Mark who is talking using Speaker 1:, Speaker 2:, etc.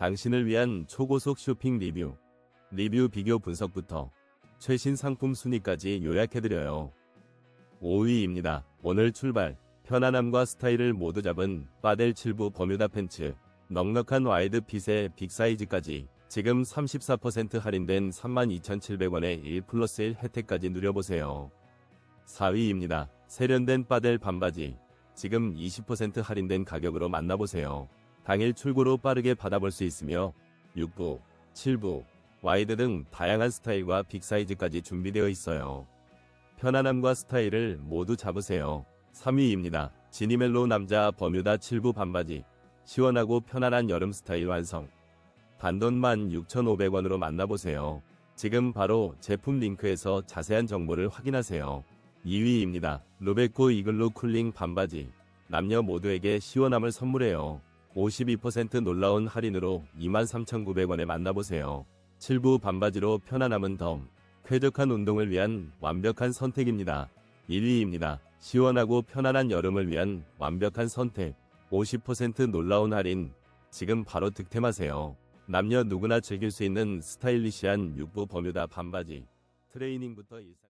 Speaker 1: 당신을 위한 초고속 쇼핑 리뷰, 리뷰 비교 분석부터 최신 상품 순위까지 요약해드려요. 5위입니다. 오늘 출발, 편안함과 스타일을 모두 잡은 파델 7부 버뮤다 팬츠, 넉넉한 와이드 핏의 빅사이즈까지 지금 34% 할인된 32,700원의 1 플러스 1 혜택까지 누려보세요. 4위입니다. 세련된 파델 반바지, 지금 20% 할인된 가격으로 만나보세요. 당일 출고로 빠르게 받아볼 수 있으며 6부, 7부, 와이드 등 다양한 스타일과 빅사이즈까지 준비되어 있어요. 편안함과 스타일을 모두 잡으세요. 3위입니다. 지니멜로 남자 버뮤다 7부 반바지. 시원하고 편안한 여름 스타일 완성. 단돈 16,500원으로 만나보세요. 지금 바로 제품 링크에서 자세한 정보를 확인하세요. 2위입니다. 루베코 이글루 쿨링 반바지. 남녀 모두에게 시원함을 선물해요. 52% 놀라운 할인으로 23,900원에 만나보세요. 7부 반바지로 편안함은 덤. 쾌적한 운동을 위한 완벽한 선택입니다. 1위입니다. 시원하고 편안한 여름을 위한 완벽한 선택. 50% 놀라운 할인. 지금 바로 득템하세요. 남녀 누구나 즐길 수 있는 스타일리시한 6부 버뮤다 반바지. 트레이닝부터 일상